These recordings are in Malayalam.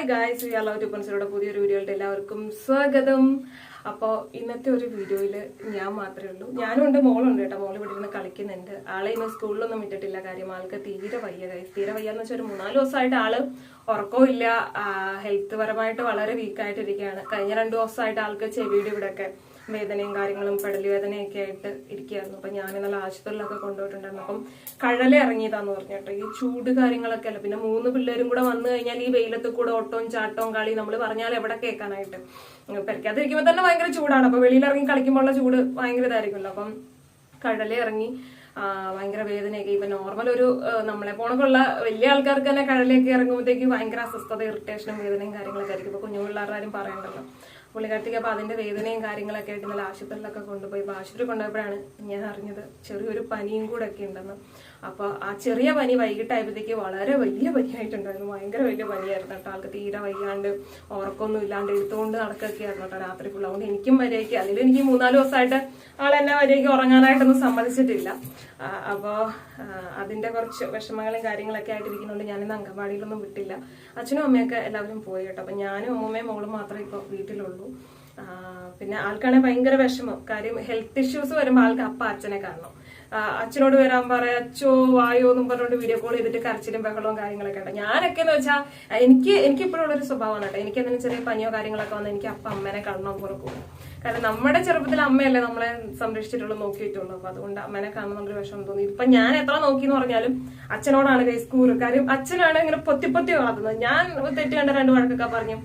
ഹായ് ഗായ്സ് വി അലവ് മനസ്സിലൂടെ പുതിയൊരു വീഡിയോയിലോട്ട് എല്ലാവർക്കും സ്വാഗതം. അപ്പോൾ ഇന്നത്തെ ഒരു വീഡിയോയിൽ ഞാൻ മാത്രമേ ഉള്ളൂ. ഞാനും ഉണ്ട് മോളുണ്ട് കേട്ടോ. മോൾ ഇവിടെ ഇരുന്ന് കളിക്കുന്നുണ്ട്. ആളെ ഇന്ന് സ്കൂളിലൊന്നും വിട്ടിട്ടില്ല. കാര്യം ആൾക്ക് തീരെ വയ്യ ഗൈസ് തീരെ വയ്യ എന്ന് വെച്ചാൽ ഒരു മൂന്നാൽ ദിവസമായിട്ട് ആൾ ഉറക്കവും ഹെൽത്ത് പരമായിട്ട് വളരെ വീക്കായിട്ടിരിക്കുകയാണ് കഴിഞ്ഞ രണ്ടു ദിവസമായിട്ട് ആൾക്ക് ചെവിയുടെ ഇവിടെയൊക്കെ വേദനയും കാര്യങ്ങളും പെടലി വേദനയൊക്കെ ആയിട്ട് ഇരിക്കുകയായിരുന്നു. അപ്പം ഞാൻ ഇന്നലെ ആശുപത്രിയിലൊക്കെ കൊണ്ടുപോയിട്ടുണ്ടായിരുന്നു. അപ്പം കഴല ഇറങ്ങിയതാന്ന് പറഞ്ഞിട്ട് ഈ ചൂട് കാര്യങ്ങളൊക്കെ അല്ല. പിന്നെ മൂന്ന് പിള്ളേരും കൂടെ വന്നു കഴിഞ്ഞാൽ ഈ വെയിലത്ത് കൂടെ ഓട്ടവും ചാട്ടവും കളി നമ്മൾ പറഞ്ഞാൽ എവിടെ കേൾക്കാനായിട്ട് പെരക്കാതിരിക്കുമ്പോൾ തന്നെ ഭയങ്കര ചൂടാണ്. അപ്പൊ വെളിയിൽ ഇറങ്ങി കളിക്കുമ്പോൾ ഉള്ള ചൂട് ഭയങ്കര ഇതായിരിക്കുമല്ലോ. അപ്പം കഴല ഇറങ്ങി ഭയങ്കര വേദനയൊക്കെ. ഇപ്പൊ നോർമൽ ഒരു നമ്മളെ പോണക്കുള്ള വലിയ ആൾക്കാർക്ക് തന്നെ കടലയൊക്കെ ഇറങ്ങുമ്പോഴത്തേക്ക് ഭയങ്കര അസ്വസ്ഥത ഇറിറ്റേഷനും വേദനയും കാര്യങ്ങളൊക്കെ ആയിരിക്കും. ഇപ്പൊ കുഞ്ഞു പിള്ളേരുടെ ആരും പറയണ്ടല്ലോ. പുള്ളിക്കാർത്തിക്ക് അപ്പൊ അതിന്റെ വേദനയും കാര്യങ്ങളൊക്കെ ആയിട്ട് ഇന്നലെ ആശുപത്രിയിലൊക്കെ കൊണ്ടുപോയി അപ്പോൾ ആശുപത്രി കൊണ്ടുപോയപ്പോഴാണ് ഞാൻ അറിഞ്ഞത്. ചെറിയൊരു പനിയും കൂടെ ഒക്കെ ഉണ്ടെന്ന്. അപ്പൊ ആ ചെറിയ പനി വൈകിട്ടായപ്പോഴത്തേക്ക് വളരെ വലിയ പനിയായിട്ടുണ്ടായിരുന്നു. ഭയങ്കര വലിയ പനിയായിരുന്നു കേട്ടോ. ആൾക്ക് തീരെ വയ്യാണ്ട് ഉറക്കമൊന്നും ഇല്ലാണ്ട് എടുത്തുകൊണ്ട് നടക്കൊക്കെ ആയിരുന്നു കേട്ടോ രാത്രി ഫുൾ അതുകൊണ്ട് എനിക്കും വരെയൊക്കെ അതിൽ എനിക്ക് മൂന്നാൽ ദിവസമായിട്ട് ആളെന്നെ വരെയൊക്കെ ഉറങ്ങാനായിട്ടൊന്നും സമ്മതിച്ചിട്ടില്ല. ആ, അപ്പോ ആ, അതിന്റെ കുറച്ച് വിഷമങ്ങളും കാര്യങ്ങളൊക്കെ ഇരിക്കുന്നുണ്ട് ഞാനിന്ന് അംഗൻവാടിയിലൊന്നും വിട്ടില്ല. അച്ഛനും അമ്മയൊക്കെ എല്ലാവരും പോയി കേട്ടോ. അപ്പൊ ഞാനും അമ്മൂമ്മയും മോളും മാത്രമേ ഇപ്പൊ വീട്ടിലുള്ളൂ. പിന്നെ ആൾക്കാണെങ്കിൽ ഭയങ്കര വിഷമം. കാര്യം ഹെൽത്ത് ഇഷ്യൂസ് വരുമ്പോൾ ആൾക്ക് അപ്പ അച്ഛനെ കാണണം. അച്ഛനോട് വരാൻ പറയാ അച്ഛോ വായോ എന്നും പറഞ്ഞുകൊണ്ട് വീഡിയോ കോൾ ചെയ്തിട്ട് കരച്ചിലും ബഹളവും കാര്യങ്ങളൊക്കെ ഉണ്ട് ഞാനൊക്കെ എന്ന് വെച്ചാൽ എനിക്ക് എനിക്ക് ഇപ്പോഴുള്ള ഒരു സ്വഭാവമാണ് കേട്ടോ. എനിക്ക് എന്തെങ്കിലും ചെറിയ പനിയോ കാര്യങ്ങളൊക്കെ വന്നാൽ എനിക്ക് അപ്പ അമ്മേനെ കാണണം കുറക്കും കാരണം നമ്മുടെ ചെറുപ്പത്തിൽ അമ്മയല്ലേ നമ്മളെ സംരക്ഷിച്ചിട്ടുള്ളൂ നോക്കിയിട്ടുള്ളൂ. അപ്പൊ അതുകൊണ്ട് അമ്മേനെ കാണുന്നുള്ളൊരു വിഷമം തോന്നി. ഇപ്പൊ ഞാൻ എത്ര നോക്കി എന്ന് പറഞ്ഞാലും അച്ഛനോടാണ് കൈ സ്കൂർ കാര്യം അച്ഛനാണ് ഇങ്ങനെ പൊത്തി പൊത്തി വളർത്തുന്നത്. ഞാൻ തെറ്റ് കണ്ട രണ്ട് വഴക്കൊക്കെ പറഞ്ഞു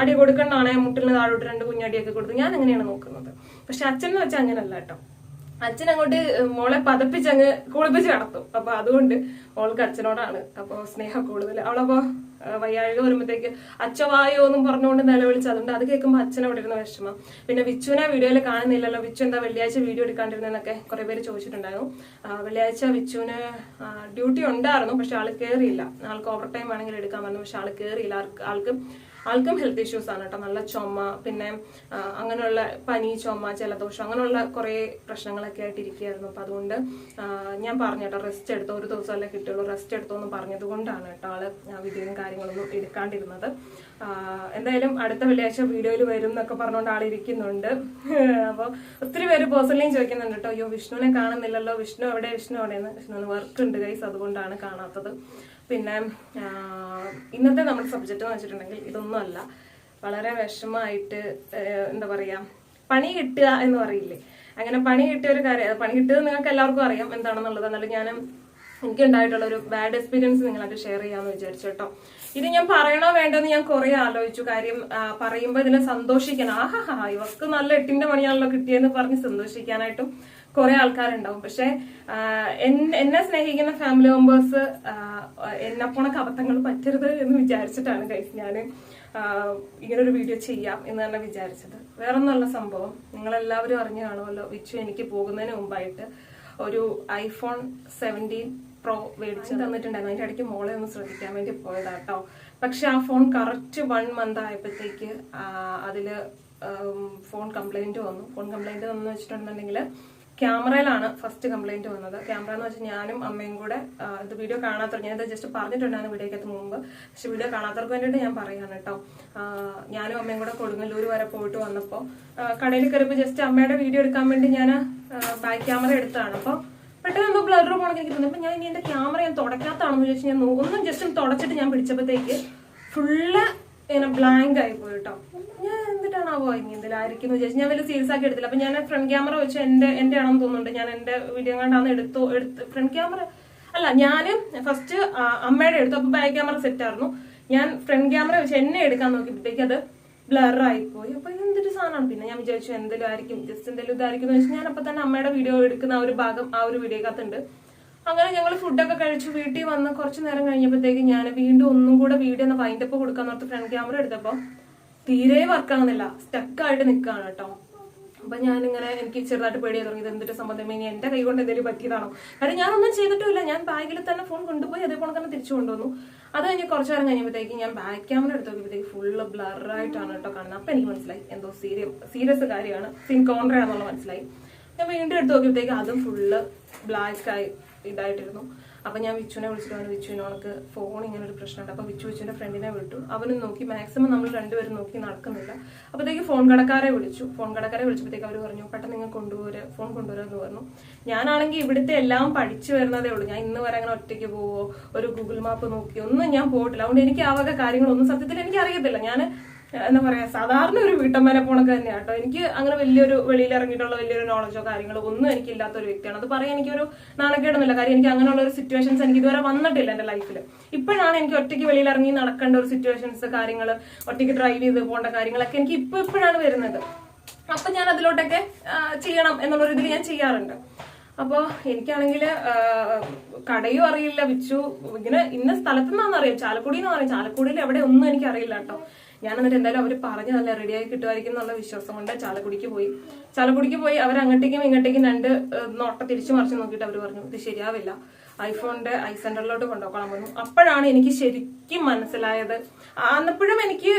അടി അടി മുട്ടിൽ മുട്ടിന് താഴോട്ട് രണ്ട് കുഞ്ഞടിയൊക്കെ കൊടുത്തു. ഞാൻ അങ്ങനെയാണ് നോക്കുന്നത്. പക്ഷെ അച്ഛൻ എന്ന് വെച്ചാൽ അങ്ങനല്ല കേട്ടോ. അച്ഛൻ അങ്ങോട്ട് മോളെ പതപ്പിച്ച് അങ്ങ് കുളിപ്പിച്ച് കടത്തും. അപ്പൊ അതുകൊണ്ട് മോൾക്ക് അച്ഛനോടാണ്. അപ്പൊ സ്നേഹം കൂടുതൽ. അവളപ്പോ വയ്യാഴിക വരുമ്പോഴത്തേക്ക് അച്ഛ വായോ എന്നും പറഞ്ഞുകൊണ്ട് നിലവിളിച്ച് അതുകൊണ്ട് അത് കേൾക്കുമ്പോൾ അച്ഛൻ അവിടെ ഇരുന്ന വിഷമം. പിന്നെ വിച്ചുവിനെ വീഡിയോയിൽ കാണുന്നില്ലല്ലോ. വിച്ചു എന്താ വെള്ളിയാഴ്ച വീഡിയോ എടുക്കാണ്ടിരുന്നതെന്നൊക്കെ കുറെ പേര് ചോദിച്ചിട്ടുണ്ടായിരുന്നു. വെള്ളിയാഴ്ച വിച്ചുവിന് ഡ്യൂട്ടി ഉണ്ടായിരുന്നു പക്ഷെ ആൾ കയറിയില്ല ആൾക്ക് ഓവർ ടൈം വേണമെങ്കിൽ എടുക്കാൻ പറഞ്ഞു പക്ഷെ ആൾ കയറിയില്ല ആൾക്ക് ആൾക്ക് ഹെൽത്ത് ഇഷ്യൂസ് ആണ് കേട്ടോ. നല്ല ചുമ പിന്നെ അങ്ങനെയുള്ള പനി ചുമ ജലദോഷം അങ്ങനെയുള്ള കുറേ പ്രശ്നങ്ങളൊക്കെ ആയിട്ട് ഇരിക്കുകയായിരുന്നു. അപ്പൊ അതുകൊണ്ട് ഞാൻ പറഞ്ഞു കേട്ടോ റെസ്റ്റ് എടുത്തോ ഒരു ദിവസമല്ലേ കിട്ടുള്ളൂ റെസ്റ്റ് എടുത്തോ എന്ന് പറഞ്ഞത് കൊണ്ടാണ് കേട്ടോ ആൾ വിധിയും കാര്യങ്ങളൊന്നും എടുക്കാണ്ടിരുന്നത്. എന്തായാലും അടുത്ത വെള്ളിയാഴ്ച വീഡിയോയിൽ വരും എന്നൊക്കെ പറഞ്ഞുകൊണ്ട് ആളിരിക്കുന്നുണ്ട് അപ്പോൾ ഒത്തിരി പേര് പേഴ്സണലിയും ചോദിക്കുന്നുണ്ട് കേട്ടോ അയ്യോ വിഷ്ണുവിനെ കാണുന്നില്ലല്ലോ വിഷ്ണു എവിടെ വിഷ്ണു എവിടെയെന്ന്? വിഷ്ണുവിന് വർക്ക് ഉണ്ട് ഗൈസ് അതുകൊണ്ടാണ് കാണാത്തത്. പിന്നെ ഇന്നത്തെ നമ്മുടെ സബ്ജക്റ്റ് എന്ന് വെച്ചിട്ടുണ്ടെങ്കിൽ ഇതൊന്നുമല്ല വളരെ വിഷമമായിട്ട് എന്താ പറയാ പണി കിട്ടുക എന്ന് പറയില്ലേ? അങ്ങനെ പണി കിട്ടിയ ഒരു കാര്യം പണി കിട്ടിയത് നിങ്ങൾക്ക് എല്ലാവർക്കും അറിയാം എന്താണെന്നുള്ളത്. എന്നാലും ഞാൻ എനിക്ക് ഉണ്ടായിട്ടുള്ള ഒരു ബാഡ് എക്സ്പീരിയൻസ് നിങ്ങളായിട്ട് ഷെയർ ചെയ്യാന്ന് വിചാരിച്ചു കേട്ടോ. ഇത് ഞാൻ പറയണോ വേണ്ടെന്ന് ഞാൻ കുറെ ആലോചിച്ചു. കാര്യം പറയുമ്പോൾ ഇതിനെ സന്തോഷിക്കണം. ആഹാ ഇവർക്ക് നല്ല എട്ടിന്റെ പണിയാണല്ലോ കിട്ടിയെന്ന് പറഞ്ഞ് സന്തോഷിക്കാനായിട്ടും കുറെ ആൾക്കാരുണ്ടാവും. പക്ഷെ എന്നെ സ്നേഹിക്കുന്ന ഫാമിലി മെമ്പേഴ്സ് എന്നെ പോണ അബദ്ധങ്ങൾ പറ്റരുത് എന്ന് വിചാരിച്ചിട്ടാണ് ഗൈസ് ഞാൻ ഇങ്ങനെ ഒരു വീഡിയോ ചെയ്യാം എന്ന് തന്നെ വിചാരിച്ചത്. വേറെ ഒന്നുള്ള സംഭവം. നിങ്ങൾ എല്ലാവരും അറിഞ്ഞു കാണുമല്ലോ വിച്ചു എനിക്ക് പോകുന്നതിന് മുമ്പായിട്ട് ഒരു ഐഫോൺ സെവന്റീൻ പ്രോ മേടിച്ച് തന്നിട്ടുണ്ടായിരുന്നു. അതിന്റെ ഇടയ്ക്ക് മോളെ ഒന്ന് ശ്രദ്ധിക്കാൻ വേണ്ടി പോയതാട്ടോ പക്ഷെ ആ ഫോൺ കറക്റ്റ് വൺ മന്ത് ആയപ്പോഴത്തേക്ക് അതിൽ ഫോൺ കംപ്ലൈന്റ് വന്നു. ഫോൺ കംപ്ലൈന്റ് വന്നു വെച്ചിട്ടുണ്ടെങ്കിൽ ക്യാമറയിലാണ് ഫസ്റ്റ് കംപ്ലൈന്റ് വന്നത്. ക്യാമറ എന്ന് വെച്ചാൽ ഞാനും അമ്മയും കൂടെ ഇത് വീഡിയോ കാണാത്തവർ ഞാനിത് ജസ്റ്റ് പറഞ്ഞിട്ടുണ്ടായിരുന്നു വീഡിയോക്കകത്ത് മുമ്പ്. പക്ഷെ വീഡിയോ കാണാത്തവർക്ക് വേണ്ടിയിട്ട് ഞാൻ പറയാണ് കേട്ടോ. ഞാനും അമ്മയും കൂടെ കൊടുങ്ങല്ലൂർ വരെ പോയിട്ട് വന്നപ്പോൾ കടയിൽ കയറിയപ്പോൾ ജസ്റ്റ് അമ്മയുടെ വീഡിയോ എടുക്കാൻ വേണ്ടി ഞാൻ ബാക്ക് ക്യാമറ എടുത്തതാണ്. അപ്പോൾ പെട്ടെന്ന് എന്തോ ബ്ലർ പോകണമെന്ന് എനിക്ക് തോന്നി. ഞാൻ ഇനി എന്റെ ക്യാമറ ഞാൻ തുടക്കാത്താണെന്ന് ചോദിച്ചാൽ ഞാൻ ഒന്നും ജസ്റ്റ് തുടച്ചിട്ട് ഞാൻ പിടിച്ചപ്പോഴത്തേക്ക് ഫുള്ള് ഇങ്ങനെ ബ്ലാങ്ക് ആയി പോയി കേട്ടോ. ഞാൻ ഇതിലായിരിക്കും എന്ന് വിചാരിച്ചു ഞാൻ വലിയ സീരിയസ് ആക്കി എടുത്തില്ല. അപ്പൊ ഞാൻ ഫ്രണ്ട് ക്യാമറ വെച്ച് എന്റെ എന്റെ ആണെന്ന് തോന്നുന്നുണ്ട്. ഞാൻ എന്റെ വീഡിയോ കണ്ടാന്ന് എടുത്തു എടുത്ത് ഫ്രണ്ട് ക്യാമറ അല്ല ഞാൻ ഫസ്റ്റ് അമ്മയുടെ എടുത്തു അപ്പൊ ബാക്ക് ക്യാമറ സെറ്റ് ആയിരുന്നു. ഞാൻ ഫ്രണ്ട് ക്യാമറ വെച്ച് എന്നെ എടുക്കാൻ നോക്കിയപ്പോഴത്തേക്ക് അത് ബ്ലർ ആയിപ്പോയി. അപ്പൊ എന്തൊരു സാധനമാണ്? പിന്നെ ഞാൻ വിചാരിച്ചു എന്തെങ്കിലും ആയിരിക്കും ജസ്റ്റ് എന്തെങ്കിലും ഇതായിരിക്കും എന്ന് വെച്ചാൽ ഞാൻ അപ്പൊ തന്നെ അമ്മയുടെ വീഡിയോ എടുക്കുന്ന ആ ഒരു ഭാഗം ആ ഒരു വീഡിയോക്കകത്തുണ്ട് അങ്ങനെ ഞങ്ങൾ ഫുഡൊക്കെ കഴിച്ചു വീട്ടിൽ വന്ന് കുറച്ച് നേരം കഴിഞ്ഞപ്പോഴത്തേക്ക് ഞാൻ വീണ്ടും ഒന്നും കൂടെ വീഡിയോ ഒന്ന് വൈൻഡപ്പ് കൊടുക്കാൻ ഓർത്ത് ഫ്രണ്ട് ക്യാമറ എടുത്തപ്പോ തീരെ വർക്ക് ആവുന്നില്ല സ്റ്റക്കായിട്ട് നിൽക്കുകയാണ് കേട്ടോ. അപ്പൊ ഇങ്ങനെ എനിക്ക് ചെറുതായിട്ട് പേടിയാ തുടങ്ങി. എന്തിട്ട് സംബന്ധം ഇനി എന്റെ കൈ കൊണ്ട് എന്തെങ്കിലും പറ്റിയതാണോ? കാരണം ഞാനൊന്നും ചെയ്തിട്ടില്ല ഞാൻ ബാഗിൽ തന്നെ ഫോൺ കൊണ്ടുപോയി അതേപോലെ തന്നെ തിരിച്ചു കൊണ്ടുവന്നു. അത് കഴിഞ്ഞ് കുറച്ചു നേരം കഴിഞ്ഞപ്പോഴത്തേക്ക് ഞാൻ ബാക്ക് ക്യാമറ എടുത്ത് നോക്കിയപ്പോഴത്തേക്ക് ഫുള്ള് ബ്ലറായിട്ടാണ് കേട്ടോ കാണുന്നത്. അപ്പൊ എനിക്ക് മനസ്സിലായി. എന്തോ സീരിയസ് സീരിയസ് കാര്യമാണ്. സീൻ കോൺട്ര ആണെന്നുള്ള മനസ്സിലായി. ഞാൻ വീണ്ടും എടുത്ത് നോക്കിയപ്പോഴത്തേക്ക് അതും ഫുള്ള് ബ്ലാക്ക് ആയി ഇതായിട്ടിരുന്നു. അപ്പൊ ഞാൻ വിച്ചുവിനെ വിളിച്ചിട്ട് പറഞ്ഞു വിച്ചുവിന് അവൾക്ക് ഫോൺ ഇങ്ങനെ ഒരു പ്രശ്നമുണ്ട്. അപ്പോൾ വിച്ചു വിച്ചുവിന്റെ ഫ്രണ്ടിനെ വിട്ടു. അവനും നോക്കി. മാക്സിമം നമ്മൾ രണ്ടുപേരും നോക്കി നടക്കുന്നില്ല. അപ്പോഴത്തേക്ക് ഫോൺ കടക്കാരെ വിളിച്ചു. ഫോൺ കടക്കാരെ വിളിച്ചപ്പോഴത്തേക്ക് അവർ പറഞ്ഞു പെട്ടെന്ന് നിങ്ങൾ കൊണ്ടുപോരാ ഫോൺ കൊണ്ടുവരാമെന്ന് പറഞ്ഞു. ഞാനാണെങ്കിൽ ഇവിടുത്തെ എല്ലാം പഠിച്ചു വരുന്നതേ ഉള്ളൂ. ഞാൻ ഇന്ന് വരെ അങ്ങനെ ഒറ്റയ്ക്ക് പോവോ? ഒരു ഗൂഗിൾ മാപ്പ് നോക്കി ഒന്നും ഞാൻ പോയിട്ടില്ല. അതുകൊണ്ട് എനിക്ക് ആ കാര്യങ്ങളൊന്നും സത്യത്തിൽ എനിക്ക് അറിയത്തില്ല ഞാൻ എന്താ പറയാ സാധാരണ ഒരു വീട്ടമ്മേനെ പോണൊക്കെ തന്നെയാണ് കേട്ടോ. എനിക്ക് അങ്ങനെ വലിയൊരു വെളിയിൽ ഇറങ്ങിയിട്ടുള്ള വലിയൊരു നോളജോ കാര്യങ്ങളോ ഒന്നും എനിക്ക് ഇല്ലാത്ത ഒരു വ്യക്തിയാണ്. അത് പറയാൻ എനിക്കൊരു നാണക്കേടൊന്നുമില്ല. കാര്യം എനിക്ക് അങ്ങനെയുള്ള ഒരു സിറ്റുവേഷൻസ് എനിക്ക് ഇതുവരെ വന്നിട്ടില്ല എന്റെ ലൈഫിൽ ഇപ്പോഴാണ് എനിക്ക് ഒറ്റയ്ക്ക് വെളിയിൽ ഇറങ്ങി നടക്കേണ്ട ഒരു സിറ്റുവേഷൻസ് കാര്യങ്ങൾ ഒറ്റയ്ക്ക് ഡ്രൈവ് ചെയ്ത് പോകേണ്ട കാര്യങ്ങളൊക്കെ എനിക്ക് ഇപ്പൊ ഇപ്പോഴാണ് വരുന്നത്. അപ്പൊ ഞാൻ അതിലോട്ടൊക്കെ ചെയ്യണം എന്നുള്ളൊരു ഇതിൽ ഞാൻ ചെയ്യാറുണ്ട്. അപ്പൊ എനിക്കാണെങ്കിൽ കടയും അറിയില്ല വിച്ചു ഇങ്ങനെ ഇന്ന അറിയാം. ചാലക്കുടി എന്ന് പറയും. ചാലക്കുടിയിൽ എവിടെ ഒന്നും എനിക്ക് അറിയില്ല കേട്ടോ. ഞാൻ എന്നിട്ട് എന്തായാലും അവർ പറഞ്ഞ് നല്ല റെഡിയായി കിട്ടുമായിരിക്കും എന്നുള്ള വിശ്വാസം കൊണ്ട് ചാലക്കുടിക്ക് പോയി. ചാലക്കുടിക്ക് പോയി അവർ അങ്ങോട്ടേക്കും ഇങ്ങോട്ടേക്കും രണ്ട് നോട്ട തിരിച്ചു മറിച്ച് നോക്കിയിട്ട് അവർ പറഞ്ഞു ഇത് ശരിയാവില്ല. ഐഫോണിന്റെ ഐ സെന്ററിലോട്ട് കൊണ്ടുപോകണം പറഞ്ഞു. അപ്പോഴാണ് എനിക്ക് ശരിക്കും മനസ്സിലായത്. അന്നപ്പോഴും എനിക്ക്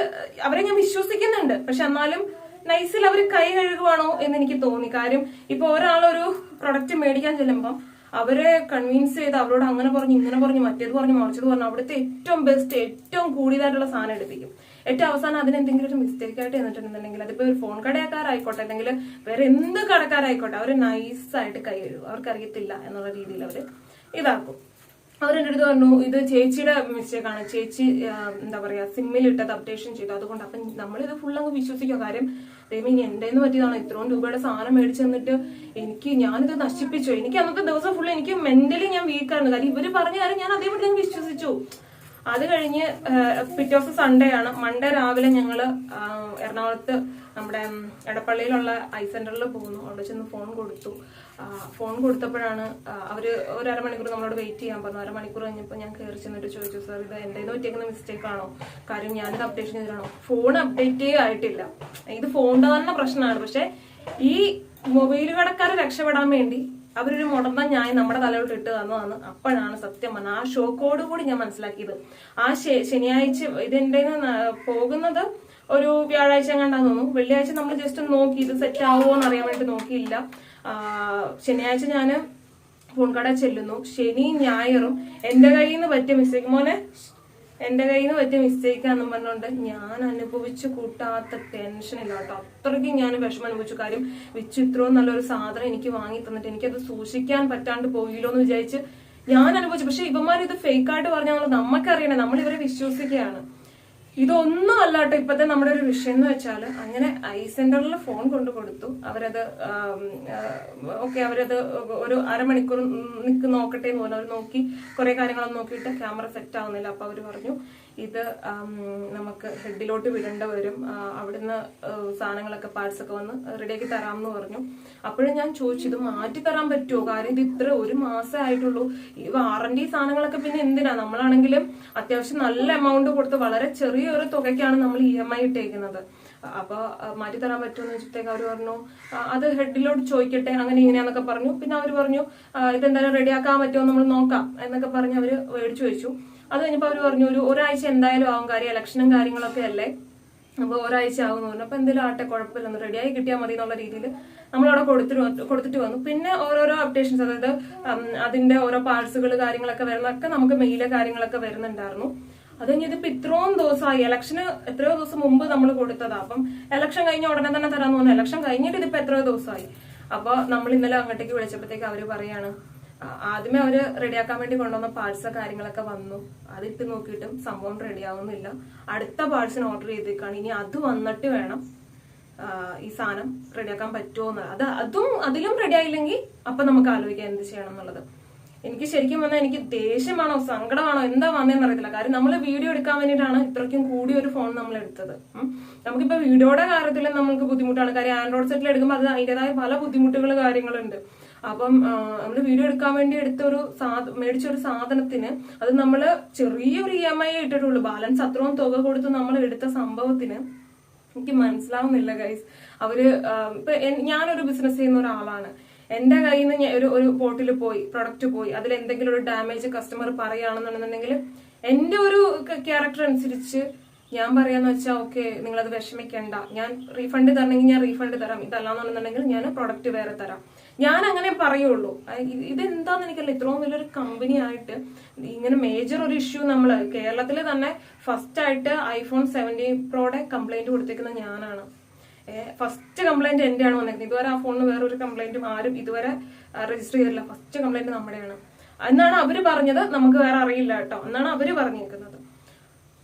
അവരെ ഞാൻ വിശ്വസിക്കുന്നുണ്ട്. പക്ഷെ എന്നാലും നൈസിൽ അവർ കൈ കഴുകുവാണോ എന്ന് എനിക്ക് തോന്നി. കാര്യം ഇപ്പൊ ഒരാളൊരു പ്രൊഡക്റ്റ് മേടിക്കാൻ ചെല്ലുമ്പം അവരെ കൺവിൻസ് ചെയ്ത് അവരോട് അങ്ങനെ പറഞ്ഞു ഇങ്ങനെ പറഞ്ഞു മറ്റേത് പറഞ്ഞു മറിച്ചത് പറഞ്ഞു അവിടുത്തെ ഏറ്റവും ബെസ്റ്റ് ഏറ്റവും കൂടിയതായിട്ടുള്ള സാധനം എടുപ്പിക്കും. ഏറ്റവും അവസാനം അതിന് എന്തെങ്കിലും ഒരു മിസ്റ്റേക്ക് ആയിട്ട് ചെന്നിട്ടുണ്ടെന്നുണ്ടെങ്കിൽ അതിപ്പോ ഒരു ഫോൺ കടയാക്കാരായിക്കോട്ടെ അല്ലെങ്കിൽ വേറെ എന്ത് കടക്കാരായിക്കോട്ടെ അവർ നൈസായിട്ട് കൈ കഴുകും. അവർക്ക് അറിയത്തില്ല എന്നുള്ള രീതിയിൽ അവർ ഇതാക്കും. അവരെന്റെ അടുത്ത് പറഞ്ഞു ഇത് ചേച്ചിയുടെ മിസ്റ്റേക്ക് ആണ്. ചേച്ചി എന്താ പറയാ സിമ്മിൽ ഇട്ടത് അപ്ഡേഷൻ ചെയ്തു. അതുകൊണ്ട് അപ്പം നമ്മളിത് ഫുൾ അങ്ങ് വിശ്വസിക്കുക. കാര്യം ദൈവം ഇനി എന്റെ പറ്റിയതാണ്. ഇത്രയും രൂപയുടെ സാധനം മേടിച്ചു തന്നിട്ട് എനിക്ക് ഞാനിത് നശിപ്പിച്ചു. എനിക്ക് അന്നത്തെ ദിവസം ഫുൾ എനിക്ക് മെന്റലി ഞാൻ വീക്കായിരുന്നു കാര്യം ഇവർ പറഞ്ഞ കാര്യം ഞാൻ അതേപോലെ അങ്ങ് വിശ്വസിച്ചു. അത് കഴിഞ്ഞ് പിറ്റേ ദിവസം സൺഡേ ആണ്. മൺഡേ രാവിലെ ഞങ്ങൾ എറണാകുളത്ത് നമ്മുടെ എടപ്പള്ളിയിലുള്ള ഐ സെന്ററിൽ പോകുന്നു അവിടെ ചെന്ന് ഫോൺ കൊടുത്തു. ഫോൺ കൊടുത്തപ്പോഴാണ് അവർ ഒരു അരമണിക്കൂർ നമ്മളോട് വെയിറ്റ് ചെയ്യാൻ പറഞ്ഞു. അരമണിക്കൂർ കഴിഞ്ഞപ്പോൾ ഞാൻ കയറി ചെന്നിട്ട് ചോദിച്ചു സാർ ഇത് എന്റെ ഇത് പറ്റിയേക്കുന്ന മിസ്റ്റേക്ക് ആണോ? കാര്യം ഞാനിത് അപ്ഡേഷൻ ചെയ്തിട്ടാണോ? ഫോൺ അപ്ഡേറ്റ് ആയിട്ടില്ല. ഇത് ഫോണിന്റെ തന്നെ പ്രശ്നമാണ്. പക്ഷേ ഈ മൊബൈൽ കടക്കാരെ രക്ഷപ്പെടാൻ വേണ്ടി അവരൊരു മുടന്ന ന്യായം നമ്മുടെ തലയോട്ട് ഇട്ട് തന്നതാണ്. അപ്പോഴാണ് സത്യം പറഞ്ഞത് ആ ഷോക്കോട് കൂടി ഞാൻ മനസ്സിലാക്കിയത്. ആ ശനിയാഴ്ച ഇതിന്റെ പോകുന്നത് ഒരു വ്യാഴാഴ്ച കണ്ടാന്ന് തോന്നുന്നു. വെള്ളിയാഴ്ച നമ്മൾ ജസ്റ്റ് ഒന്ന് നോക്കി. ഇത് സെറ്റ് ആവുമോ എന്ന് അറിയാൻ വേണ്ടി നോക്കിയില്ല. ശനിയാഴ്ച ഞാൻ ഫോൺ ചെല്ലുന്നു. ശനിയും ഞായറും എന്റെ കയ്യിൽ നിന്ന് പറ്റിയ മിസ്റ്റേക്ക് മോനെ എന്റെ കയ്യിൽ നിന്ന് പറ്റിയ മിസ്റ്റേക്ക് ആണെന്ന് പറഞ്ഞുകൊണ്ട് ഞാൻ അനുഭവിച്ച് കൂട്ടാത്ത ടെൻഷൻ ഇല്ല കേട്ടോ. അത്രയ്ക്കും ഞാൻ വിഷമം അനുഭവിച്ചു. കാര്യം വിച്ചു ഇത്രയും നല്ലൊരു സാധനം എനിക്ക് വാങ്ങി തന്നിട്ട് എനിക്കത് സൂക്ഷിക്കാൻ പറ്റാണ്ട് പോയില്ലോ എന്ന് വിചാരിച്ച് ഞാൻ അനുഭവിച്ചു. പക്ഷെ ഇവന്മാർ ഇത് ഫേക്കായിട്ട് പറഞ്ഞാൽ നമുക്കറിയണേ നമ്മൾ ഇവരെ വിശ്വസിക്കുകയാണ്. ഇതൊന്നും അല്ലാട്ടോ. ഇപ്പത്തെ നമ്മുടെ ഒരു വിഷയം എന്ന് വെച്ചാൽ അങ്ങനെ ഐ സെന്ററിൽ ഫോൺ കൊണ്ടു കൊടുത്തു. അവരത് ഓക്കെ അവരത് ഒരു അരമണിക്കൂർ നിക്ക് നോക്കട്ടെ എന്ന് പറഞ്ഞു. അവർ നോക്കി കുറെ കാര്യങ്ങളൊന്നും നോക്കിയിട്ട് ക്യാമറ സെറ്റ് ആവുന്നില്ല അപ്പൊ അവർ പറഞ്ഞു ഇത് നമുക്ക് ഹെഡിലോട്ട് വിടേണ്ട വരും അവിടുന്ന് സാധനങ്ങളൊക്കെ പാർട്സ് ഒക്കെ വന്ന് റെഡിയാക്കി തരാമെന്ന് പറഞ്ഞു. അപ്പോഴും ഞാൻ ചോദിച്ചു ഇത് മാറ്റി തരാൻ പറ്റുമോ കാര്യം ഇത് ഇത്ര ഒരു മാസം ആയിട്ടുള്ളൂ. ഈ വാറന്റി സാധനങ്ങളൊക്കെ പിന്നെ എന്തിനാ? നമ്മളാണെങ്കിലും അത്യാവശ്യം നല്ല എമൗണ്ട് കൊടുത്ത് വളരെ ചെറിയൊരു തുകയ്ക്കാണ് നമ്മൾ ഇ എം ഐ ഇട്ടേക്കുന്നത്. അപ്പൊ മാറ്റി തരാൻ പറ്റുമെന്ന് വെച്ചിട്ടേക്ക് അവർ പറഞ്ഞു അത് ഹെഡിലോട്ട് ചോദിക്കട്ടെ അങ്ങനെ ഇങ്ങനെയാന്നൊക്കെ പറഞ്ഞു. പിന്നെ അവർ പറഞ്ഞു ഇതെന്തായാലും റെഡിയാക്കാൻ പറ്റുമോ നമ്മൾ നോക്കാം എന്നൊക്കെ പറഞ്ഞ് അവർ മേടിച്ചു വെച്ചു. അത് കഴിഞ്ഞപ്പോ അവർ പറഞ്ഞു ഒരു ഒരാഴ്ച എന്തായാലും ആവും കാര്യം ഇലക്ഷനും കാര്യങ്ങളൊക്കെ അല്ലേ? അപ്പൊ ഒരാഴ്ച ആവുമെന്ന് പറഞ്ഞു. അപ്പൊ എന്തെങ്കിലും ആട്ടെ കുഴപ്പമില്ല ഒന്ന് റെഡിയായി കിട്ടിയാൽ മതി എന്നുള്ള രീതിയിൽ നമ്മളവിടെ കൊടുത്തിട്ട് കൊടുത്തിട്ട് വന്നു. പിന്നെ ഓരോരോ അപ്ഡേഷൻസ് അതായത് അതിന്റെ ഓരോ പാർട്സുകൾ കാര്യങ്ങളൊക്കെ വരുന്നൊക്കെ നമുക്ക് മെയിൽ കാര്യങ്ങളൊക്കെ വരുന്നുണ്ടായിരുന്നു. അത് കഴിഞ്ഞിപ്പോ ഇത്രയും ദിവസമായി ഇലക്ഷന് എത്രയോ ദിവസം മുമ്പ് നമ്മൾ കൊടുത്തതാ. അപ്പം ഇലക്ഷൻ കഴിഞ്ഞ ഉടനെ തന്നെ തരാന്ന് പറഞ്ഞു. ഇലക്ഷൻ കഴിഞ്ഞിട്ട് ഇതിപ്പോ എത്രയോ ദിവസമായി. അപ്പൊ നമ്മൾ ഇന്നലെ അങ്ങോട്ടേക്ക് വിളിച്ചപ്പോഴത്തേക്ക് അവർ പറയാണ് ആദ്യമേ അവർ റെഡിയാക്കാൻ വേണ്ടി കൊണ്ടുവന്ന പാർട്സ് കാര്യങ്ങളൊക്കെ വന്നു. അതിട്ട് നോക്കിയിട്ടും സംഭവം റെഡിയാവുന്നില്ല. അടുത്ത പാർട്സിന് ഓർഡർ ചെയ്തേക്കാണ്. ഇനി അത് വന്നിട്ട് വേണം ഈ സാധനം റെഡിയാക്കാൻ പറ്റുമോ എന്ന്. അത് അതും അതിലും റെഡിയായില്ലെങ്കിൽ അപ്പൊ നമുക്ക് ആലോചിക്കാം എന്ത് ചെയ്യണം എന്നുള്ളത്. എനിക്ക് ശരിക്കും പറഞ്ഞാൽ എനിക്ക് ദേഷ്യമാണോ സങ്കടമാണോ എന്താ വന്നതെന്ന് അറിയത്തില്ല. കാര്യം നമ്മൾ വീഡിയോ എടുക്കാൻ വേണ്ടിയിട്ടാണ് ഇത്രയ്ക്കും കൂടി ഒരു ഫോൺ നമ്മൾ എടുത്തത്. നമുക്കിപ്പോൾ നമുക്കിപ്പോ വീഡിയോയുടെ കാര്യത്തിൽ നമുക്ക് ബുദ്ധിമുട്ടാണ്. കാര്യം ആൻഡ്രോയിഡ് സെറ്റിൽ എടുക്കുമ്പോൾ അത് അതിന്റെതായ പല ബുദ്ധിമുട്ടുകൾ കാര്യങ്ങളുണ്ട്. അപ്പം നമ്മൾ വീഡിയോ എടുക്കാൻ വേണ്ടി എടുത്ത ഒരു മേടിച്ച ഒരു സാധനത്തിന് അത് നമ്മൾ ചെറിയൊരു ഇ എം ഐ ഇട്ടിട്ടുള്ളൂ. ബാലൻസ് അത്രയും തുക കൊടുത്ത് നമ്മൾ എടുത്ത സംഭവത്തിന് എനിക്ക് മനസ്സിലാവുന്നില്ല ഗൈസ് അവർ ഇപ്പൊ ഞാനൊരു ബിസിനസ് ചെയ്യുന്ന ഒരാളാണ്. എന്റെ കയ്യിൽ നിന്ന് ഒരു ഒരു പോർട്ടിൽ പോയി പ്രൊഡക്റ്റ് പോയി അതിൽ എന്തെങ്കിലും ഒരു ഡാമേജ് കസ്റ്റമർ പറയുകയാണെന്നുണ്ടെന്നുണ്ടെങ്കിൽ എന്റെ ഒരു ക്യാരക്ടർ അനുസരിച്ച് ഞാൻ പറയാന്ന് വെച്ചാൽ ഓക്കെ നിങ്ങളത് വിഷമിക്കണ്ട. ഞാൻ റീഫണ്ട് തരണമെങ്കിൽ ഞാൻ റീഫണ്ട് തരാം. ഇതല്ലാന്നുണ്ടെന്നുണ്ടെങ്കിൽ ഞാൻ പ്രൊഡക്റ്റ് വേറെ തരാം. ഞാൻ അങ്ങനെ പറയുള്ളൂ ഇതെന്താന്ന് എനിക്കല്ല ഇത്രയും വലിയൊരു കമ്പനി ആയിട്ട് ഇങ്ങനെ മേജർ ഒരു ഇഷ്യൂ നമ്മൾ കേരളത്തിൽ തന്നെ ഫസ്റ്റ് ആയിട്ട് ഐഫോൺ സെവന്റീൻ പ്രോടെ കംപ്ലൈന്റ് കൊടുത്തേക്കുന്നത് ഞാനാണ്. ഫസ്റ്റ് കംപ്ലൈന്റ് എന്റെയാണ് വന്നേക്കുന്നത് ഇതുവരെ ആ ഫോണിന് വേറൊരു കംപ്ലൈന്റും ആരും ഇതുവരെ രജിസ്റ്റർ ചെയ്തില്ല ഫസ്റ്റ് കംപ്ലൈന്റ് നമ്മുടെയാണ്. എന്നാണ് അവർ പറഞ്ഞത്. നമുക്ക് വേറെ അറിയില്ല കേട്ടോ. എന്നാണ് അവർ പറഞ്ഞേക്കുന്നത്.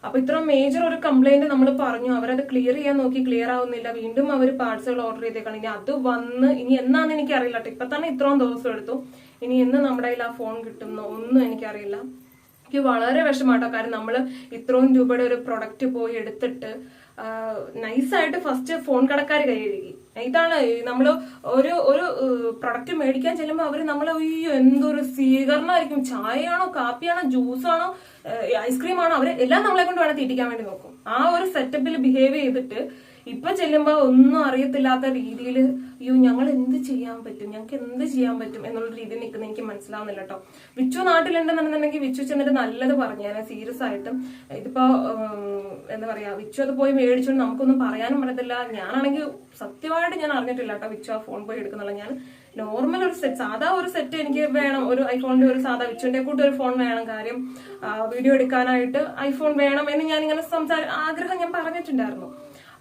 അപ്പൊ ഇത്ര മേജർ ഒരു കംപ്ലൈന്റ് നമ്മൾ പറഞ്ഞു. അവരത് ക്ലിയർ ചെയ്യാൻ നോക്കി ക്ലിയർ ആവുന്നില്ല. വീണ്ടും അവർ പാർട്സുകൾ ഓർഡർ ചെയ്തേക്കാണ്. ഇനി അത് വന്ന് ഇനി എന്നാന്ന് എനിക്ക് അറിയില്ല ഇപ്പൊ തന്നെ ഇത്രയും ദിവസം എടുത്തു. ഇനി എന്ന് നമ്മുടെ കയ്യിൽ ആ ഫോൺ കിട്ടുന്നോ ഒന്നും എനിക്കറിയില്ല. എനിക്ക് വളരെ വിഷമാട്ടോ കാരണം നമ്മൾ ഇത്രയും രൂപയുടെ ഒരു പ്രൊഡക്റ്റ് പോയി എടുത്തിട്ട് നൈസായിട്ട് ഫസ്റ്റ് ഫോൺ കടക്കാർ കൈ കഴുകി. ഇതാണ് നമ്മൾ ഒരു ഒരു പ്രൊഡക്റ്റ് മേടിക്കാൻ ചെല്ലുമ്പോൾ അവർ നമ്മളെ അയ്യോ എന്തൊരു സ്വീകരണമായിരിക്കും. ചായയാണോ കാപ്പിയാണോ ജ്യൂസാണോ ഐസ്ക്രീം ആണോ അവർ എല്ലാം നമ്മളെ കൊണ്ട് വേണം തീറ്റിക്കാൻ വേണ്ടി നോക്കും. ആ ഒരു സെറ്റപ്പിൽ ബിഹേവ് ചെയ്തിട്ട് ഇപ്പൊ ചെല്ലുമ്പോ ഒന്നും അറിയത്തില്ലാത്ത രീതിയിൽ അയ്യോ ഞങ്ങൾ എന്ത് ചെയ്യാൻ പറ്റും? ഞങ്ങൾക്ക് എന്ത് ചെയ്യാൻ പറ്റും? എന്നുള്ള രീതിയിൽ നിൽക്കുന്ന എനിക്ക് മനസ്സിലാവുന്നില്ല കേട്ടോ വിച്ചു നാട്ടിലുണ്ടെന്നുണ്ടെന്നുണ്ടെങ്കിൽ വിച്ചു ചെന്നിട്ട് നല്ലത് പറഞ്ഞു. ഞാൻ സീരിയസ് ആയിട്ടും ഇതിപ്പോ എന്താ പറയാ വിച്ചു അത് പോയി മേടിച്ചോണ്ട് നമുക്കൊന്നും പറയാനും പറ്റത്തില്ല. ഞാനാണെങ്കിൽ സത്യമായിട്ട് ഞാൻ അറിഞ്ഞിട്ടില്ല കേട്ടോ വിച്ചു ആ ഫോൺ പോയി എടുക്കുന്നുള്ള. ഞാൻ നോർമൽ ഒരു സെറ്റ് സാധാ ഒരു സെറ്റ് എനിക്ക് വേണം. ഒരു ഐഫോണിന്റെ ഒരു സാധാ വിച്ചുവിന്റെ കൂട്ട് ഒരു ഫോൺ വേണം. കാര്യം വീഡിയോ എടുക്കാനായിട്ട് ഐഫോൺ വേണം എന്ന് ഞാൻ ഇങ്ങനെ സംസാര ആഗ്രഹം ഞാൻ പറഞ്ഞിട്ടുണ്ടായിരുന്നു.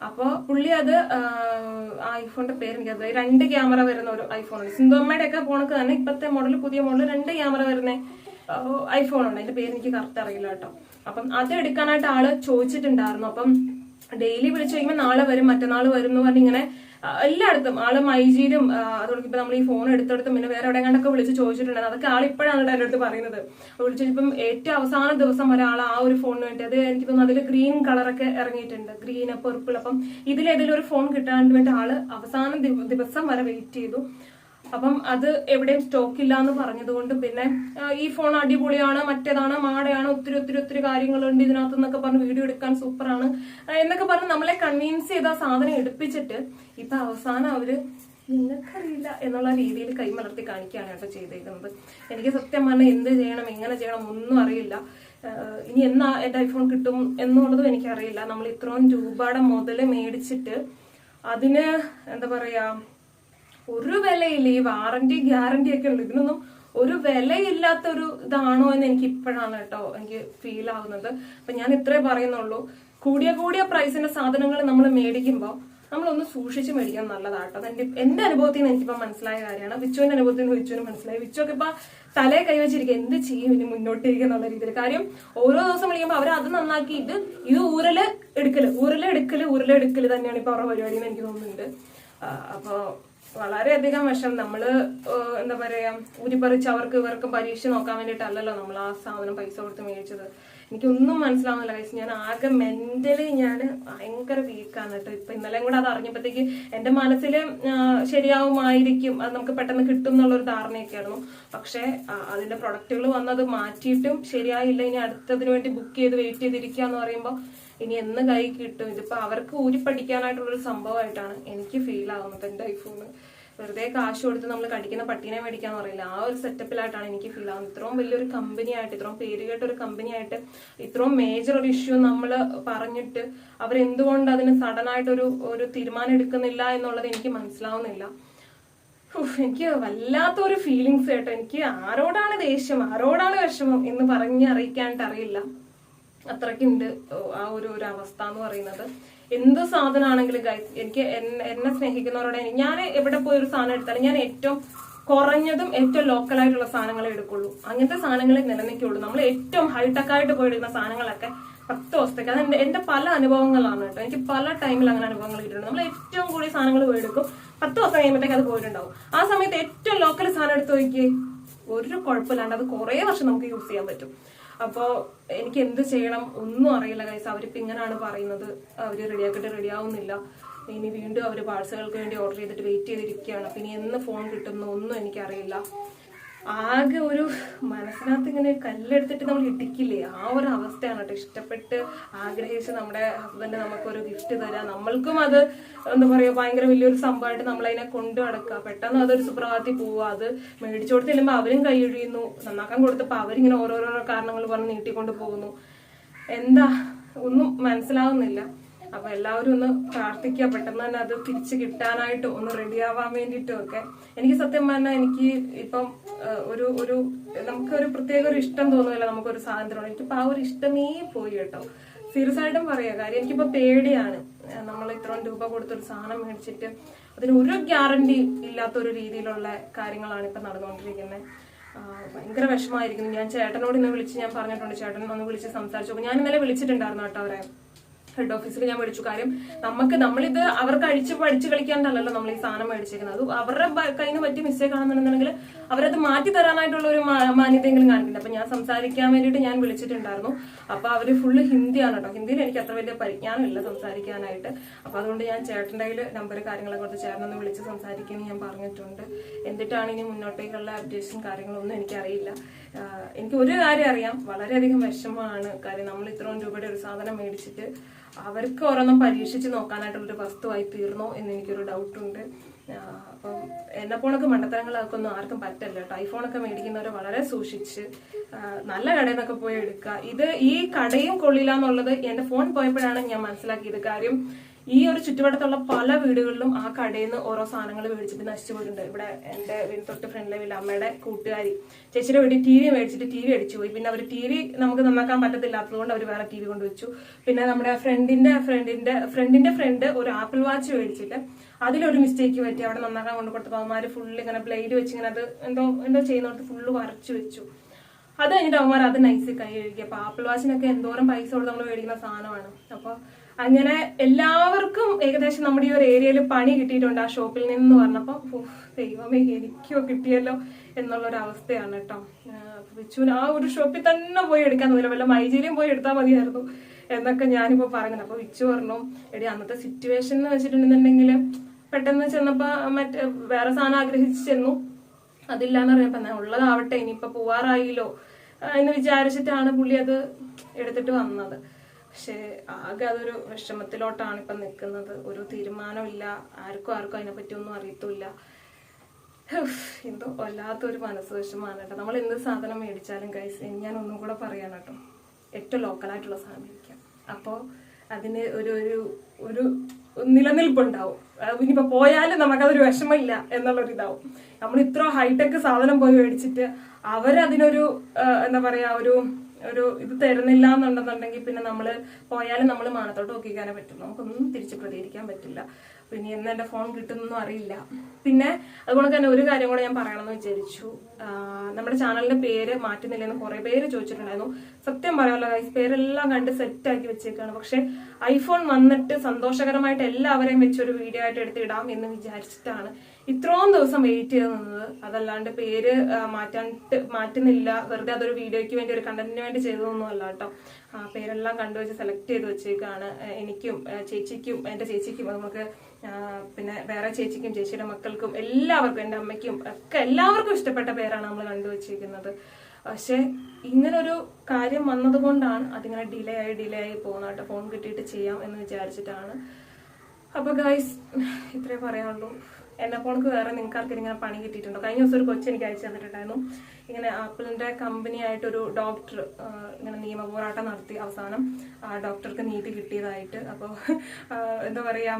അപ്പൊ പുള്ളി അത് ഐഫോണിന്റെ പേര് എനിക്കത് രണ്ട് ക്യാമറ വരുന്ന ഒരു ഐഫോണാണ് സിന്ധുമ്മയുടെ ഒക്കെ ഫോണൊക്കെ തന്നെ ഇപ്പത്തെ മോഡൽ പുതിയ മോഡൽ രണ്ട് ക്യാമറ വരുന്ന ഐഫോൺ ഉണ്ട് അതിന്റെ പേര് എനിക്ക് കറക്റ്റ് അറിയില്ല കേട്ടോ. അപ്പം അത് എടുക്കാനായിട്ട് ആൾ ചോദിച്ചിട്ടുണ്ടായിരുന്നു. അപ്പം ഡെയിലി വിളിച്ചു കഴിയുമ്പോൾ നാളെ വരും മറ്റന്നാൾ വരും എന്ന് പറഞ്ഞ് ഇങ്ങനെ എല്ലായിടത്തും. ആൾ മൈജിയിലും അതോടൊപ്പം ഇപ്പൊ നമ്മൾ ഈ ഫോൺ എടുത്തെടുത്തും പിന്നെ വേറെ എവിടെ കണ്ടൊക്കെ വിളിച്ച് ചോദിച്ചിട്ടുണ്ടായിരുന്നു അതൊക്കെ ആൾ ഇപ്പോഴാണ് എന്റെ അടുത്ത് പറയുന്നത്. വിളിച്ചു ഇപ്പം ഏറ്റവും അവസാന ദിവസം വരെ ആൾ ആ ഒരു ഫോണിന് വേണ്ടി അത് എനിക്ക് തോന്നുന്നു അതിൽ ഗ്രീൻ കളറൊക്കെ ഇറങ്ങിയിട്ടുണ്ട്. ഗ്രീൻ പെർപ്പിൾ അപ്പം ഇതിലേതെങ്കിലും ഒരു ഫോൺ കിട്ടാൻ വേണ്ടി ആൾ അവസാന ദിവസം വരെ വെയിറ്റ് ചെയ്തു. അപ്പം അത് എവിടെയും സ്റ്റോക്ക് ഇല്ല എന്ന് പറഞ്ഞതുകൊണ്ട് പിന്നെ ഈ ഫോൺ അടിപൊളിയാണ് മറ്റേതാണ് മാടയാണ് ഒത്തിരി ഒത്തിരി ഒത്തിരി കാര്യങ്ങളുണ്ട് ഇതിനകത്ത് എന്നൊക്കെ പറഞ്ഞ് വീഡിയോ എടുക്കാൻ സൂപ്പറാണ്. എന്നൊക്കെ പറഞ്ഞ് നമ്മളെ കൺവീൻസ് ചെയ്ത സാധനം എടുപ്പിച്ചിട്ട് ഇപ്പൊ അവസാനം അവർ നിങ്ങൾക്കറിയില്ല എന്നുള്ള രീതിയിൽ കൈമലർത്തി കാണിക്കുകയാണ് കേട്ടോ ചെയ്തേക്കുന്നത്. എനിക്ക് സത്യം പറഞ്ഞാൽ എന്ത് ചെയ്യണം എങ്ങനെ ചെയ്യണം ഒന്നും അറിയില്ല. ഇനി എന്നാ എന്റെ ഐഫോൺ കിട്ടും എന്നുള്ളതും എനിക്കറിയില്ല. നമ്മൾ ഇത്രയും രൂപയുടെ മുതൽ മേടിച്ചിട്ട് അതിന് എന്താ പറയാ ഒരു വിലയില്ല. ഈ വാറന്റി ഗ്യാരണ്ടി ഒക്കെ ഉള്ളു. ഇതിനൊന്നും ഒരു വിലയില്ലാത്ത ഒരു ഇതാണോ എന്ന് എനിക്ക് ഇപ്പോഴാണ് കേട്ടോ എനിക്ക് ഫീൽ ആവുന്നത്. അപ്പൊ ഞാൻ ഇത്രേ പറയുന്നുള്ളൂ. കൂടിയ കൂടിയ പ്രൈസിന്റെ സാധനങ്ങൾ നമ്മൾ മേടിക്കുമ്പോൾ നമ്മളൊന്ന് സൂക്ഷിച്ച് മേടിക്കാൻ നല്ലതാട്ടോ എന്റെ എന്റെ അനുഭവത്തിൽ നിന്ന് എനിക്കിപ്പോ മനസ്സിലായ കാര്യമാണ്. വിച്ചുവിന്റെ അനുഭവത്തിൽ നിന്ന് വിച്ചുവിന് മനസ്സിലായി. വിച്ചുവൊക്കെ ഇപ്പൊ തലേ കൈവച്ചിരിക്കുക എന്ത് ചെയ്യും ഇനി മുന്നോട്ടിരിക്കുക എന്നുള്ള രീതിയിൽ? കാര്യം ഓരോ ദിവസം വിളിക്കുമ്പോൾ അവർ അത് നന്നാക്കി ഇത് ഇത് ഊരൽ എടുക്കൽ. ഊരൽ എടുക്കൽ ഊരൽ എടുക്കൽ തന്നെയാണ് ഇപ്പൊ അവരുടെ പരിപാടി എന്ന് എനിക്ക് തോന്നുന്നുണ്ട്. അപ്പൊ വളരെയധികം വിഷം നമ്മൾ എന്താ പറയാ ഊരിപ്പറിച്ച് അവർക്ക് ഇവർക്ക് പരീക്ഷ നോക്കാൻ വേണ്ടിയിട്ടല്ലല്ലോ നമ്മൾ ആ സാധനം പൈസ കൊടുത്ത് മേടിച്ചത്. എനിക്കൊന്നും മനസ്സിലാവുന്നില്ല കൈസ് ഞാൻ ആകെ മെന്റലി ഞാൻ ഭയങ്കര വീക്കാണ് കേട്ടോ. ഇപ്പൊ ഇന്നലെയും കൂടെ അത് അറിഞ്ഞപ്പോഴത്തേക്ക് എന്റെ മനസ്സിൽ ശരിയാവുമായിരിക്കും. അത് നമുക്ക് പെട്ടെന്ന് കിട്ടും എന്നുള്ളൊരു ധാരണയൊക്കെയായിരുന്നു. പക്ഷെ പക്ഷേ അതിന്റെ പ്രൊഡക്റ്റുകൾ വന്നത് മാറ്റിയിട്ടും ശരിയായില്ല. ഇനി അടുത്തതിന് വേണ്ടി ബുക്ക് ചെയ്ത് വെയിറ്റ് ചെയ്തിരിക്കുക എന്ന് പറയുമ്പോൾ ഇനി എന്ന് കൈ കിട്ടും? ഇതിപ്പോ അവർക്ക് ഊരി പഠിക്കാനായിട്ടുള്ളൊരു സംഭവമായിട്ടാണ് എനിക്ക് ഫീൽ ആവുന്നത് എന്റെ ഐഫോണ് വെറുതെ കാശ് കൊടുത്ത് നമ്മൾ കടിക്കുന്ന പട്ടീനെ മേടിക്കാന്ന് പറയില്ല. ആ ഒരു സെറ്റപ്പിലായിട്ടാണ് എനിക്ക് ഫീൽ ആവുന്നത്. ഇത്രയും വലിയൊരു കമ്പനി ആയിട്ട് ഇത്രയും പേരുകേട്ട ഒരു കമ്പനി ആയിട്ട് ഇത്രയും മേജർ ഒരു ഇഷ്യൂ നമ്മൾ പറഞ്ഞിട്ട് അവരെന്തുകൊണ്ട് അതിന് സഡൻ ആയിട്ടൊരു ഒരു തീരുമാനം എടുക്കുന്നില്ല എന്നുള്ളത് എനിക്ക് മനസ്സിലാവുന്നില്ല. എനിക്ക് വല്ലാത്ത ഒരു ഫീലിങ്സ് കേട്ടോ. എനിക്ക് ആരോടാണ് ദേഷ്യം? ആരോടാണ് വിഷമം? എന്ന് പറഞ്ഞ് അറിയിക്കാനായിട്ട് അറിയില്ല. അത്രയ്ക്കുണ്ട്. ആ ഒരു ഒരു അവസ്ഥ എന്ന് പറയുന്നത്. എന്ത് സാധനമാണെങ്കിലും ഗൈസ് എനിക്ക് എന്നെ സ്നേഹിക്കുന്നവരോട് ഞാൻ എവിടെ പോയി ഒരു സാധനം എടുത്താലും ഞാൻ ഏറ്റവും കുറഞ്ഞതും ഏറ്റവും ലോക്കലായിട്ടുള്ള സാധനങ്ങളെ എടുക്കുള്ളൂ. അങ്ങനത്തെ സാധനങ്ങളെ നിലനിൽക്കുള്ളൂ. നമ്മൾ ഏറ്റവും ഹൈടെക് ആയിട്ട് പോയി എടുക്കുന്ന സാധനങ്ങളൊക്കെ പത്ത് ദിവസത്തേക്ക്. അത് എന്റെ പല അനുഭവങ്ങളാണ് കേട്ടോ. എനിക്ക് പല ടൈമിൽ അങ്ങനെ അനുഭവങ്ങൾ കിട്ടിയിട്ടുണ്ട്. നമ്മൾ ഏറ്റവും കൂടുതൽ സാധനങ്ങൾ പോയി എടുക്കും. പത്ത് ദിവസം കഴിയുമ്പോഴത്തേക്ക് അത് പോയിട്ടുണ്ടാവും. ആ സമയത്ത് ഏറ്റവും ലോക്കൽ സാധനം എടുത്ത് നോക്കി ഒരു കുഴപ്പമില്ലാണ്ട് അത് കുറേ വർഷം നമുക്ക് യൂസ് ചെയ്യാൻ പറ്റും. അപ്പോ എനിക്ക് എന്ത് ചെയ്യണം ഒന്നും അറിയില്ല കൈസ് അവരിപ്പോ ഇങ്ങനെയാണ് പറയുന്നത്. അവർ റെഡിയാക്കിട്ട് റെഡി ആവുന്നില്ല ഇനി വീണ്ടും അവർ പാഴ്സലുകൾക്ക് വേണ്ടി ഓർഡർ ചെയ്തിട്ട് വെയിറ്റ് ചെയ്തിരിക്കുകയാണ്. അപ്പൊ ഇനി എന്ന് ഫോൺ കിട്ടുന്നു ഒന്നും എനിക്കറിയില്ല. ആകെ ഒരു മനസ്സിനകത്ത് ഇങ്ങനെ കല്ലെടുത്തിട്ട് നമ്മൾ ഇടിക്കില്ലേ ആ ഒരു അവസ്ഥയാണ് കേട്ടോ. ഇഷ്ടപ്പെട്ട് ആഗ്രഹിച്ച് നമ്മുടെ ഹസ്ബൻഡ് നമുക്കൊരു ഗിഫ്റ്റ് തരാം. നമ്മൾക്കും അത് എന്താ പറയുക ഭയങ്കര വലിയൊരു സംഭവമായിട്ട് നമ്മളതിനെ കൊണ്ടു നടക്കുക. പെട്ടെന്ന് അതൊരു സുപ്രഭാതത്തിൽ പോവുക. അത് മേടിച്ചു കൊടുത്ത് ചെല്ലുമ്പോൾ അവരും കൈയൊഴിയുന്നു. നന്നാക്കാൻ കൊടുത്തപ്പോൾ അവരിങ്ങനെ ഓരോരോ കാരണങ്ങൾ പറഞ്ഞ് നീട്ടിക്കൊണ്ട് പോകുന്നു. എന്താ? ഒന്നും മനസ്സിലാവുന്നില്ല. അപ്പൊ എല്ലാവരും ഒന്ന് പ്രാർത്ഥിക്കുക. പെട്ടെന്ന് തന്നെ അത് തിരിച്ചു കിട്ടാനായിട്ടോ ഒന്ന് റെഡി ആവാൻ വേണ്ടിയിട്ടും ഒക്കെ. എനിക്ക് സത്യം പറഞ്ഞാൽ എനിക്ക് ഇപ്പം ഒരു ഒരു നമുക്ക് ഒരു പ്രത്യേക ഒരു ഇഷ്ടം തോന്നുന്നില്ല നമുക്കൊരു സാധനത്തിനോട്. എനിക്കിപ്പോ ആ ഒരു ഇഷ്ടമേ പോയി കേട്ടോ. സീരിയസ് ആയിട്ടും പറയുക കാര്യം എനിക്കിപ്പോ പേടിയാണ്. നമ്മൾ ഇത്രയും രൂപ കൊടുത്തൊരു സാധനം മേടിച്ചിട്ട് അതിന് ഒരു ഗ്യാരണ്ടി ഇല്ലാത്ത ഒരു രീതിയിലുള്ള കാര്യങ്ങളാണ് ഇപ്പൊ നടന്നുകൊണ്ടിരിക്കുന്നത് ഭയങ്കര വിഷമായിരിക്കുന്നു ഞാൻ ചേട്ടനോട് ഇന്ന് വിളിച്ച് ഞാൻ പറഞ്ഞിട്ടുണ്ട്. ചേട്ടൻ ഒന്ന് വിളിച്ച് സംസാരിച്ചു ഞാൻ ഇന്നലെ വിളിച്ചിട്ടുണ്ടായിരുന്നു കേട്ടോ അവരെ. ഹെഡ് ഓഫീസിൽ ഞാൻ മേടിച്ചു. കാര്യം നമുക്ക് നമ്മളിത് അവർക്ക് അഴിച്ച് പഠിച്ച് കളിക്കാണ്ടല്ലോ നമ്മൾ ഈ സാധനം മേടിച്ചേക്കുന്നത്. അത് അവരുടെ കയ്യിൽ നിന്ന് പറ്റിയ മിസ്റ്റേക്ക് ആണെന്നുണ്ടെങ്കിൽ അവരത് മാറ്റി തരാനായിട്ടുള്ള ഒരു മാന്യതയെങ്കിലും കാണിക്കുന്നുണ്ട്. അപ്പൊ ഞാൻ സംസാരിക്കാൻ വേണ്ടിയിട്ട് ഞാൻ വിളിച്ചിട്ടുണ്ടായിരുന്നു. അപ്പൊ അവർ ഫുള്ള് ഹിന്ദിയാണ് കേട്ടോ. ഹിന്ദിയിൽ എനിക്ക് അത്ര വലിയ പരിജ്ഞാനമില്ല സംസാരിക്കാനായിട്ട്. അപ്പൊ അതുകൊണ്ട് ഞാൻ ചേട്ടന്റെ കയ്യിൽ നമ്പർ കാര്യങ്ങളെ കൊടുത്ത് ചേട്ടനൊന്ന് വിളിച്ച് സംസാരിക്കുമെന്ന് ഞാൻ പറഞ്ഞിട്ടുണ്ട്. എന്നിട്ടാണ് ഇനി മുന്നോട്ടേക്കുള്ള അപ്ഡേഷൻ കാര്യങ്ങളൊന്നും എനിക്കറിയില്ല. എനിക്ക് ഒരു കാര്യം അറിയാം. വളരെയധികം വിഷമമാണ്. കാര്യം നമ്മൾ ഇത്രയും രൂപയുടെ ഒരു സാധനം മേടിച്ചിട്ട് അവർക്ക് ഓരോന്നും പരീക്ഷിച്ച് നോക്കാനായിട്ടുള്ളൊരു വസ്തുവായി തീർന്നോ എന്ന് എനിക്കൊരു ഡൗട്ടുണ്ട്. അപ്പം എന്നെ പോണൊക്കെ മണ്ടത്തരങ്ങളൊക്കെ ഒന്നും ആർക്കും പറ്റല്ല കേട്ടോ. ഐഫോണൊക്കെ മേടിക്കുന്നവരെ വളരെ സൂക്ഷിച്ച് നല്ല കടയിൽ നിന്നൊക്കെ പോയി എടുക്കുക. ഇത് ഈ കടയും കൊള്ളില്ല എന്നുള്ളത് എന്റെ ഫോൺ പോയപ്പോഴാണ് ഞാൻ മനസ്സിലാക്കിയത്. കാര്യം ഈ ഒരു ചുറ്റുവട്ടത്തുള്ള പല വീടുകളിലും ആ കടയിൽ നിന്ന് ഓരോ സാധനങ്ങൾ മേടിച്ചിട്ട് നശിച്ചു പോയിട്ടുണ്ട്. ഇവിടെ വീട് തൊട്ട് ഫ്രണ്ടിലെ വീട്ടിൽ അമ്മയുടെ കൂട്ടുകാരി ചേച്ചിയുടെ വീട്ടിൽ ടി വി മേടിച്ചിട്ട് ടി വി അടിച്ചു പോയി. പിന്നെ അവർ ടി വി നമുക്ക് നന്നാക്കാൻ പറ്റത്തില്ലാത്തതുകൊണ്ട് അവർ വേറെ ടി വി കൊണ്ടുവച്ചു പിന്നെ നമ്മുടെ ഫ്രണ്ടിന്റെ ഫ്രണ്ടിന്റെ ഫ്രണ്ടിന്റെ ഫ്രണ്ട് ഒരു ആപ്പിൾ വാച്ച് മേടിച്ചിട്ട് അതിലൊരു മിസ്റ്റേക്ക് പറ്റി. അവിടെ നന്നാക്കാൻ കൊണ്ട് കൊടുത്തപ്പോൾ അവന്മാര് ഫുള്ള് ഇങ്ങനെ ബ്ലേഡ് വെച്ച് ഇങ്ങനെ അത് എന്തോ എന്തോ ചെയ്യുന്നിടത്ത് ഫുള്ള് വരച്ചു വെച്ചു. അത് കഴിഞ്ഞിട്ട് അവന്മാർ അത് നൈസ് കൈ കഴുകി. അപ്പൊ ആപ്പിൾ വാച്ചിനൊക്കെ എന്തോരം പൈസ കൊടുത്ത് നമ്മൾ മേടിക്കുന്ന സാധനമാണ്. അപ്പൊ അങ്ങനെ എല്ലാവർക്കും ഏകദേശം നമ്മുടെ ഈ ഒരു ഏരിയയിൽ പണി കിട്ടിയിട്ടുണ്ട് ആ ഷോപ്പിൽ നിന്ന് പറഞ്ഞപ്പോൾ ദൈവമേ എനിക്കോ കിട്ടിയല്ലോ എന്നുള്ള ഒരു അവസ്ഥയാണ് കേട്ടോ വിച്ചുവിന് ആ ഒരു ഷോപ്പിൽ തന്നെ പോയി എടുക്കാൻ തോന്നില്ല വല്ല മൈജീരിയും പോയി എടുത്താൽ മതിയായിരുന്നു എന്നൊക്കെ ഞാനിപ്പോൾ പറയുന്നത് അപ്പോൾ വിച്ചു പറഞ്ഞു എടി അന്നത്തെ സിറ്റുവേഷൻ എന്ന് വെച്ചിട്ടുണ്ടെന്നുണ്ടെങ്കിൽ പെട്ടെന്ന് ചെന്നപ്പോൾ മറ്റേ വേറെ സാധനം ആഗ്രഹിച്ച് ചെന്നു. അതില്ലാന്ന് പറഞ്ഞപ്പോൾ ഉള്ളതാവട്ടെ ഇനിയിപ്പോൾ പോവാറായില്ലോ എന്ന് വിചാരിച്ചിട്ടാണ് പുള്ളി അത് എടുത്തിട്ട് വന്നത്. പക്ഷെ ആകെ അതൊരു വിഷമത്തിലോട്ടാണ് ഇപ്പൊ നിൽക്കുന്നത്. ഒരു തീരുമാനമില്ല. ആർക്കും ആർക്കും അതിനെപ്പറ്റി ഒന്നും അറിയത്തില്ല എന്തോ വല്ലാത്തൊരു മനസ്സ് വിഷമാണ് കേട്ടോ. നമ്മൾ എന്ത് സാധനം മേടിച്ചാലും കൈസ് ഞാൻ ഒന്നും കൂടെ പറയാണ് കേട്ടോ. ഏറ്റവും ലോക്കലായിട്ടുള്ള സാധനം മേടിക്കാം. അപ്പോൾ അതിന് ഒരു ഒരു ഒരു നിലനിൽപ്പുണ്ടാവും. ഇനിയിപ്പോൾ ഇനിയിപ്പോ പോയാലും നമുക്കതൊരു വിഷമമില്ല എന്നുള്ളൊരിതാവും നമ്മൾ ഇത്ര ഹൈടെക് സാധനം പോയി മേടിച്ചിട്ട് അവരതിനൊരു എന്താ പറയാ ഒരു ഒരു ഇത് തരുന്നില്ല എന്നുണ്ടെന്നുണ്ടെങ്കിൽ പിന്നെ നമ്മൾ പോയാലും നമ്മൾ മാനത്തോട്ട് നോക്കിക്കാനേ പറ്റും നമുക്കൊന്നും തിരിച്ച് പ്രതികരിക്കാൻ പറ്റില്ല. പിന്നെ ഇന്ന് എന്റെ ഫോൺ കിട്ടുന്നൊന്നും അറിയില്ല. പിന്നെ അതുകൊണ്ട് തന്നെ ഒരു കാര്യം കൂടെ ഞാൻ പറയണമെന്ന് വിചാരിച്ചു. നമ്മുടെ ചാനലിന്റെ പേര് മാറ്റുന്നില്ലെന്ന് കുറെ പേര് ചോദിച്ചിട്ടുണ്ടായിരുന്നു. സത്യം പറയാമല്ലോ ഗൈസ് പേരെല്ലാം കണ്ട് സെറ്റ് ആക്കി വെച്ചേക്കാണ്. പക്ഷെ ഐഫോൺ വന്നിട്ട് സന്തോഷകരമായിട്ട് എല്ലാവരെയും വെച്ചൊരു വീഡിയോ ആയിട്ട് എടുത്തിടാം എന്ന് വിചാരിച്ചിട്ടാണ് ഇത്രയും ദിവസം വെയിറ്റ് ചെയ്ത് നിന്നത് അതല്ലാണ്ട് പേര് മാറ്റാണ്ട് മാറ്റുന്നില്ല. വെറുതെ അതൊരു വീഡിയോയ്ക്ക് വേണ്ടി ഒരു കണ്ടന്റിന് വേണ്ടി ചെയ്തതൊന്നും അല്ല കേട്ടോ. പേരെല്ലാം കണ്ടുവച്ച് സെലക്ട് ചെയ്ത് വെച്ചേക്കാണ് എനിക്കും ചേച്ചിക്കും എന്റെ ചേച്ചിക്കും നമുക്ക് പിന്നെ വേറെ ചേച്ചിക്കും ചേച്ചിയുടെ മക്കൾക്കും എല്ലാവർക്കും എന്റെ അമ്മയ്ക്കും ഒക്കെ എല്ലാവർക്കും ഇഷ്ടപ്പെട്ട പേരാണ് നമ്മൾ കണ്ടുവച്ചിരിക്കുന്നത് പക്ഷെ ഇങ്ങനൊരു കാര്യം വന്നതുകൊണ്ടാണ് അതിങ്ങനെ ഡിലേ ആയി ഡിലേ ആയി പോകുന്നത് കേട്ടോ. ഫോൺ കിട്ടിയിട്ട് ചെയ്യാം എന്ന് വിചാരിച്ചിട്ടാണ്. അപ്പൊ ഗൈസ് ഇത്രേ പറയാനുള്ളൂ. എന്നെ പോണക്ക് വേറെ നിങ്ങൾക്ക് ആർക്കും ഇങ്ങനെ പണി കിട്ടിയിട്ടുണ്ടോ? കഴിഞ്ഞ ദിവസം ഒരു കൊച്ചു എനിക്ക് അയച്ചു തന്നിട്ടുണ്ടായിരുന്നു. ഇങ്ങനെ ആപ്പിളിന്റെ കമ്പനി ആയിട്ട് ഒരു ഡോക്ടർ ഇങ്ങനെ നിയമപോരാട്ടം നടത്തി അവസാനം ആ ഡോക്ടർക്ക് നീതി കിട്ടിയതായിട്ട്. അപ്പോൾ എന്താ പറയാ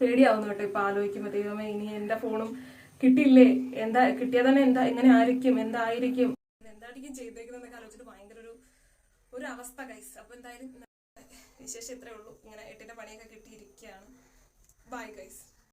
പേടിയാവുന്നു കേട്ടോ ഇപ്പൊ ആലോചിക്കുമ്പോൾ ദൈവമേ ഇനി എന്റെ ഫോണും കിട്ടിയില്ലേ? എന്താ കിട്ടിയാൽ തന്നെ എന്താ എങ്ങനെ ആയിരിക്കും എന്തായിരിക്കും? എന്തായിരിക്കും ചെയ്തേക്കുന്നതൊക്കെ ആലോചിച്ചിട്ട് ഭയങ്കര ഒരു ഒരു അവസ്ഥ കൈസ് അപ്പൊ എന്തായാലും വിശേഷം ഇത്രേ ഉള്ളൂ. ഇങ്ങനെ എട്ടിന്റെ പണിയൊക്കെ കിട്ടിയിരിക്കുകയാണ്. Bye guys